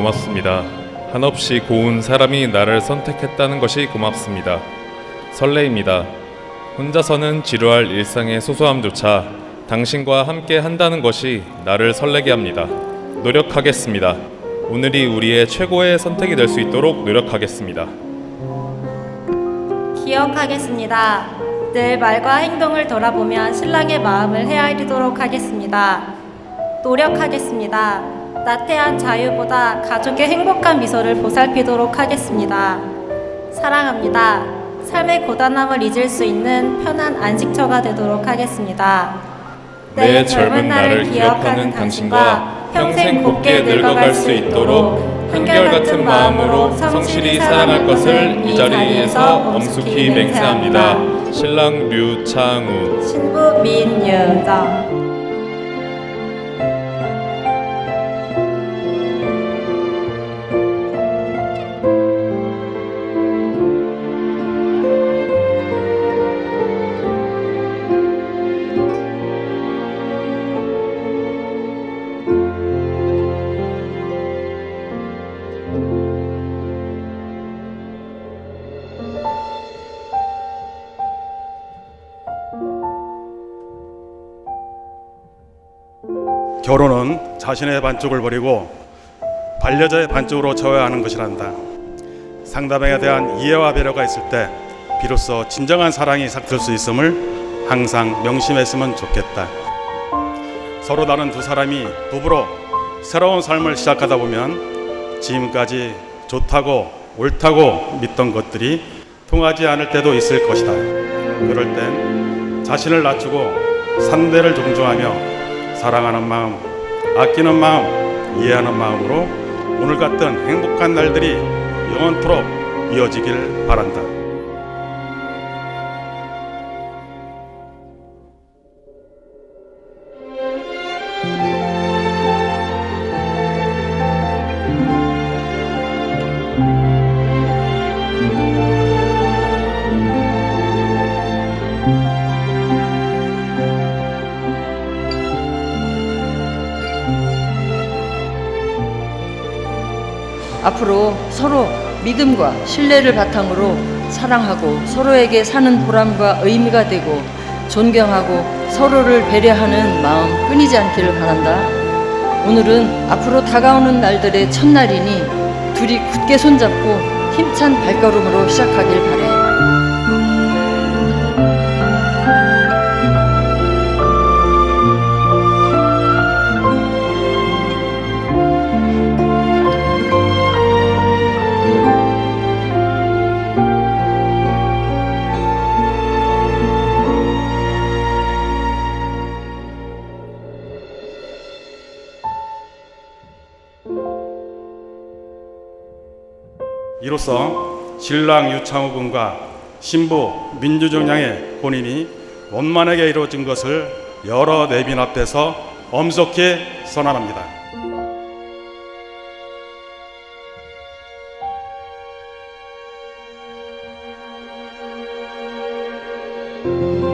고맙습니다. 한없이 고운 사람이 나를 선택했다는 것이 고맙습니다. 설레입니다. 혼자서는 지루할 일상의 소소함조차 당신과 함께 한다는 것이 나를 설레게 합니다. 노력하겠습니다. 오늘이 우리의 최고의 선택이 될 수 있도록 노력하겠습니다. 기억하겠습니다. 늘 말과 행동을 돌아보면 신랑의 마음을 헤아리도록 하겠습니다. 노력하겠습니다. 나태한 자유보다 가족의 행복한 미소를 보살피도록 하겠습니다. 사랑합니다. 삶의 고단함을 잊을 수 있는 편한 안식처가 되도록 하겠습니다. 내 젊은 날을 기억하는 당신과 평생 곱게 늙어갈 수 있도록 한결같은 마음으로 성실히 사랑할 것을 이 자리에서 엄숙히 맹세합니다. 신랑 류창우 신부 민유정 결혼은 자신의 반쪽을 버리고 반려자의 반쪽으로 채워야 하는 것이란다. 상대방에 대한 이해와 배려가 있을 때 비로소 진정한 사랑이 삭들 수 있음을 항상 명심했으면 좋겠다. 서로 다른 두 사람이 부부로 새로운 삶을 시작하다 보면 지금까지 좋다고 옳다고 믿던 것들이 통하지 않을 때도 있을 것이다. 그럴 땐 자신을 낮추고 상대를 존중하며 사랑하는 마음, 아끼는 마음, 이해하는 마음으로 오늘 같은 행복한 날들이 영원토록 이어지길 바란다. 앞으로 서로 믿음과 신뢰를 바탕으로 사랑하고 서로에게 사는 보람과 의미가 되고 존경하고 서로를 배려하는 마음 끊이지 않기를 바란다. 오늘은 앞으로 다가오는 날들의 첫날이니 둘이 굳게 손잡고 힘찬 발걸음으로 시작하길 바래. 이로써 신랑 유창호 군과 신부 민주정량의 혼인이 원만하게 이루어진 것을 여러 내빈 앞에서 엄속히 선언합니다. 음.